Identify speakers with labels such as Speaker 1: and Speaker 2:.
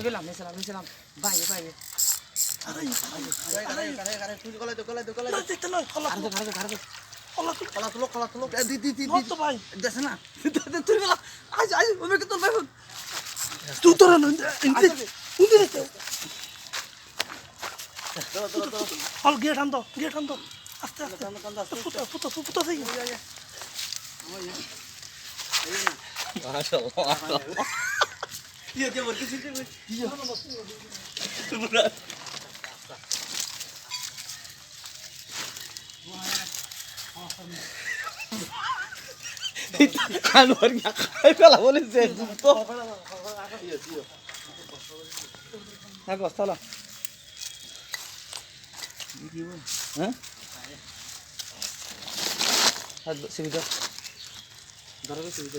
Speaker 1: গেলাম নিয়েছিলাম নিয়েছিলাম বাইরে বাইরে
Speaker 2: গেট আনতো গেট আনতো আস্তে আস্তে
Speaker 3: ফুটো ফুটো
Speaker 2: ফুটো আনোয়ার খাই পেলা
Speaker 3: বলে যে
Speaker 1: তো হ্যাঁ কস্তালা হ্যাঁ সুবিধা ধরো সুবিধা